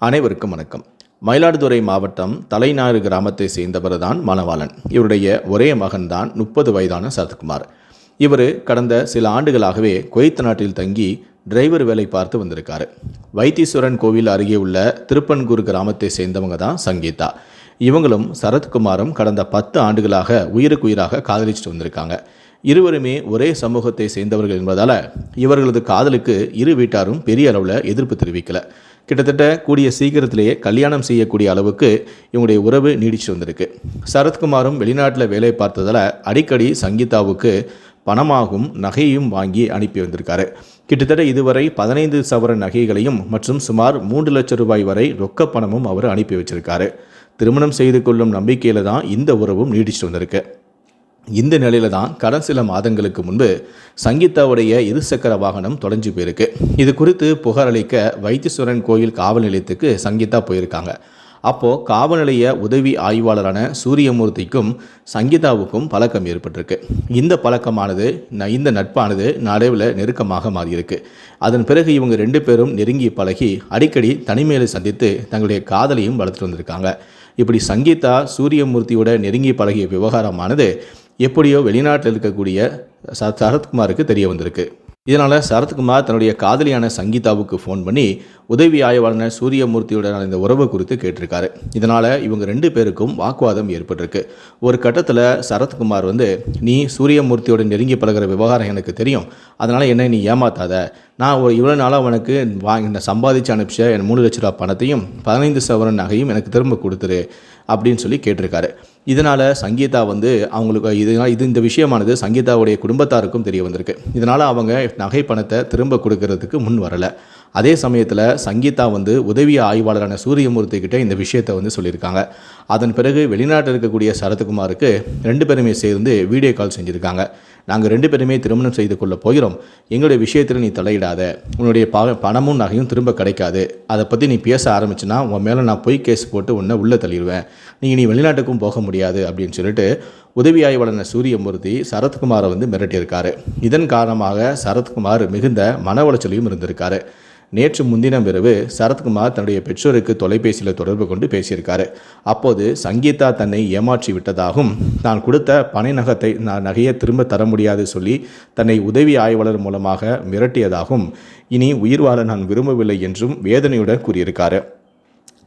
அனைவருக்கும் வணக்கம். மயிலாடுதுறை மாவட்டம் தலைநாறு கிராமத்தை சேர்ந்தவர் தான் மணவாளன். இவருடைய ஒரே மகன்தான் முப்பது வயதான சரத்குமார். இவர் கடந்த சில ஆண்டுகளாகவே குவைத் நாட்டில் தங்கி டிரைவர் வேலை பார்த்து வந்திருக்காரு. வைத்தீஸ்வரன் கோவில் அருகே உள்ள திருப்பன்கூர் கிராமத்தை சேர்ந்தவங்க தான் சங்கீதா. இவங்களும் சரத்குமாரும் கடந்த பத்து ஆண்டுகளாக உயிருக்குயிராக காதலிச்சுட்டு வந்திருக்காங்க. இருவருமே ஒரே சமூகத்தை சேர்ந்தவர்கள் என்பதால் இவர்களது காதலுக்கு இரு வீட்டாரும் பெரிய அளவில் எதிர்ப்பு தெரிவிக்கலை. கிட்டத்தட்ட கூடிய சீக்கிரத்திலேயே கல்யாணம் செய்யக்கூடிய அளவுக்கு இவங்களுடைய உறவு நீடிச்சு வந்திருக்கு. சரத்குமாரும் வெளிநாட்டில் வேலை பார்த்ததால் அடிக்கடி சங்கீதாவுக்கு பணமாகவும் நகையும் வாங்கி அனுப்பி வந்திருக்காரு. கிட்டத்தட்ட இதுவரை பதினைந்து சவர நகைகளையும் மற்றும் சுமார் மூன்று லட்சம் ரூபாய் வரை ரொக்க பணமும் அவர் அனுப்பி வச்சிருக்காரு. திருமணம் செய்து கொள்ளும் நம்பிக்கையில் தான் இந்த உறவும் நீடிச்சு வந்திருக்கு. இந்த நிலையில தான் கடந்த சில மாதங்களுக்கு முன்பு சங்கீதாவுடைய இருசக்கர வாகனம் தொலைஞ்சு போயிருக்கு. இது குறித்து புகார் அளிக்க வைத்தீஸ்வரன் கோயில் காவல் நிலையத்துக்கு சங்கீதா போயிருக்காங்க. அப்போது காவல் நிலைய உதவி ஆய்வாளரான சூரியமூர்த்திக்கும் சங்கீதாவுக்கும் பழக்கம் ஏற்பட்டிருக்கு. இந்த பழக்கமானது இந்த நட்பானது நடைவில் நெருக்கமாக மாறியிருக்கு. அதன் பிறகு இவங்க ரெண்டு பேரும் நெருங்கி பழகி அடிக்கடி தனிமையில் சந்தித்து தங்களுடைய காதலையும் வளர்த்துட்டு வந்திருக்காங்க. இப்படி சங்கீதா சூரியமூர்த்தியோட நெருங்கி பழகிய விவகாரமானது எப்படியோ வெளிநாட்டில் இருக்கக்கூடிய ச சரத்குமாருக்கு தெரிய வந்திருக்கு. இதனால் சரத்குமார் தன்னுடைய காதலியான சங்கீதாவுக்கு ஃபோன் பண்ணி உதவி ஆய்வாளர் சூரியமூர்த்தியுடனான இந்த உறவு குறித்து கேட்டிருக்காரு. இதனால் இவங்க ரெண்டு பேருக்கும் வாக்குவாதம் ஏற்பட்டிருக்கு. ஒரு கட்டத்தில் சரத்குமார் வந்து நீ சூரியமூர்த்தியோட நெருங்கி பழகுற விவகாரம் எனக்கு தெரியும். அதனால் என்னை நீ ஏமாத்தாத. நான் ஒரு இவ்வளோ நாளாக உனக்கு வாங்கி நான் சம்பாதிச்சு அனுப்பிச்ச என் மூணு லட்ச ரூபா பணத்தையும் பதினைந்து சவரன் நகையும் எனக்கு திரும்ப கொடுத்துரு அப்படின்னு சொல்லி கேட்டிருக்காரு. இதனால் சங்கீதா வந்து அவங்களுக்கு இதனால் இது இந்த விஷயமானது சங்கீதாவுடைய குடும்பத்தாருக்கும் தெரிய வந்திருக்கு. இதனால் அவங்க நகை பணத்தை திரும்ப கொடுக்கறதுக்கு முன் வரலை. அதே சமயத்தில் சங்கீதா வந்து உதவி ஆய்வாளரான சூரியமூர்த்தி கிட்ட இந்த விஷயத்தை வந்து சொல்லியிருக்காங்க. அதன் பிறகு வெளிநாட்டில் இருக்கக்கூடிய சரத்குமாருக்கு ரெண்டு பேருமே சேர்ந்து வீடியோ கால் செஞ்சுருக்காங்க. நாங்கள் ரெண்டு பேருமே திருமணம் செய்து கொள்ள போகிறோம். எங்களுடைய விஷயத்தில் நீ தலையிடாத. உன்னுடைய ப பணமும் நகையும் திரும்ப கிடைக்காது. அதை பற்றி நீ பேச ஆரம்பிச்சுன்னா உன் மேலே நான் பொய் கேஸ் போட்டு உன்னை உள்ளே தள்ளிடுவேன் நீங்கள் நீ வெளிநாட்டுக்கும் போக முடியாது அப்படின்னு சொல்லிட்டு உதவி ஆய்வாளர் சூரியமூர்த்தி சரத்குமாரை வந்து மிரட்டியிருக்காரு. இதன் காரணமாக சரத்குமார் மிகுந்த மன உளைச்சலையும் இருந்திருக்காரு. நேற்று முன்தினம் பிறகு சரத்குமார் தன்னுடைய பெற்றோருக்கு தொலைபேசியில் தொடர்பு கொண்டு பேசியிருக்காரு. அப்போது சங்கீதா தன்னை ஏமாற்றி விட்டதாகவும் தான் கொடுத்த பனை நகத்தை நான் நகையை திரும்ப தர முடியாது சொல்லி தன்னை உதவி ஆய்வாளர் மூலமாக மிரட்டியதாகவும் இனி உயிர் வாழ நான் விரும்பவில்லை என்றும் வேதனையுடன் கூறியிருக்காரு.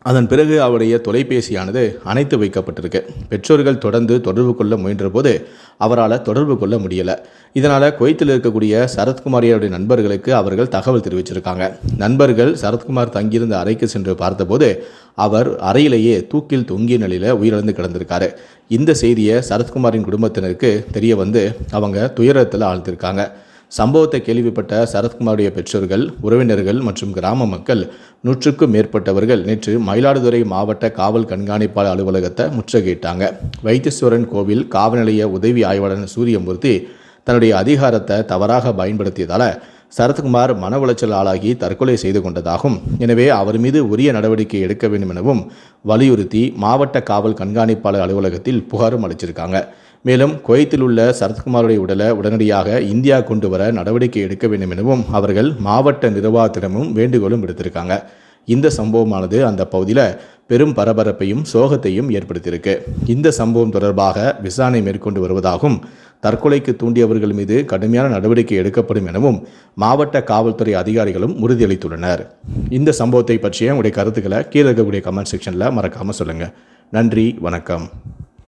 அதன் பிறகு அவருடைய தொலைபேசியானது அணைத்து வைக்கப்பட்டிருக்கு. பெற்றோர்கள் தொடர்ந்து தொடர்பு கொள்ள முயன்றபோது அவரால் தொடர்பு கொள்ள முடியலை. இதனால் குவைத்தில் இருக்கக்கூடிய சரத்குமாரியோடைய நண்பர்களுக்கு அவர்கள் தகவல் தெரிவிச்சிருக்காங்க. நண்பர்கள் சரத்குமார் தங்கியிருந்த அறைக்கு சென்று பார்த்தபோது அவர் அறையிலேயே தூக்கில் தொங்கிய நிலையில் உயிரிழந்து கிடந்திருக்காரு. இந்த செய்தியை சரத்குமாரின் குடும்பத்தினருக்கு தெரிய வந்து அவங்க துயரத்தில் ஆழ்த்திருக்காங்க சம்பவத்தை கேள்விப்பட்ட சரத்குமாருடைய பெற்றோர்கள் உறவினர்கள் மற்றும் கிராம மக்கள் நூற்றுக்கும் மேற்பட்டவர்கள் நேற்று மயிலாடுதுறை மாவட்ட காவல் கண்காணிப்பாளர் அலுவலகத்தை முற்றுகையிட்டாங்க. வைத்தீஸ்வரன் கோவில் காவல் நிலைய உதவி ஆய்வாளர் சூரியமூர்த்தி தன்னுடைய அதிகாரத்தை தவறாக பயன்படுத்தியதால சரத்குமார் மன உளைச்சல் ஆளாகி தற்கொலை செய்து கொண்டதாகும். எனவே அவர் மீது உரிய நடவடிக்கை எடுக்க வேண்டும் எனவும் வலியுறுத்தி மாவட்ட காவல் கண்காணிப்பாளர் அலுவலகத்தில் புகாரும் அளிச்சிருக்காங்க. மேலும் குவைத்தில் உள்ள சரத்குமாருடைய உடலை உடனடியாக இந்தியா கொண்டு வர நடவடிக்கை எடுக்க வேண்டும் எனவும் அவர்கள் மாவட்ட நிர்வாகத்திடமும் வேண்டுகோளும் விடுத்திருக்காங்க. இந்த சம்பவமானது அந்த பகுதியில் பெரும் பரபரப்பையும் சோகத்தையும் ஏற்படுத்தியிருக்கு. இந்த சம்பவம் தொடர்பாக விசாரணை மேற்கொண்டு வருவதாகவும் தற்கொலைக்கு தூண்டியவர்கள் மீது கடுமையான நடவடிக்கை எடுக்கப்படும் எனவும் மாவட்ட காவல்துறை அதிகாரிகளும் உறுதியளித்துள்ளனர். இந்த சம்பவத்தை பற்றிய உங்களுடைய கருத்துக்களை கீழே இருக்கக்கூடிய கமெண்ட் செக்ஷனில் மறக்காமல் சொல்லுங்கள் நன்றி வணக்கம்.